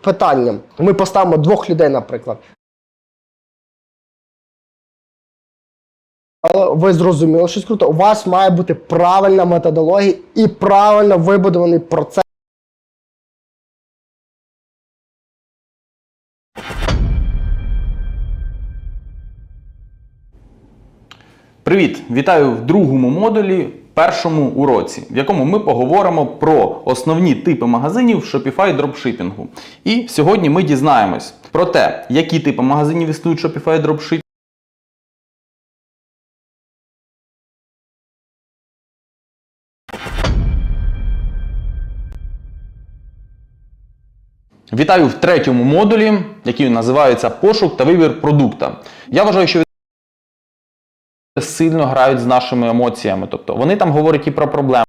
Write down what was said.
питанням. Ми поставимо двох людей, наприклад. Але ви зрозуміли щось круто. У вас має бути правильна методологія і правильно вибудований процес. Привіт! Вітаю в другому модулі, першому уроці, в якому ми поговоримо про основні типи магазинів Shopify дропшипінгу. І сьогодні ми дізнаємось про те, які типи магазинів існують Shopify дропшипінгу. Вітаю в третьому модулі, який називається Пошук та вибір продукта. Я вважаю, що сильно грають з нашими емоціями. Тобто вони там говорять і про проблеми.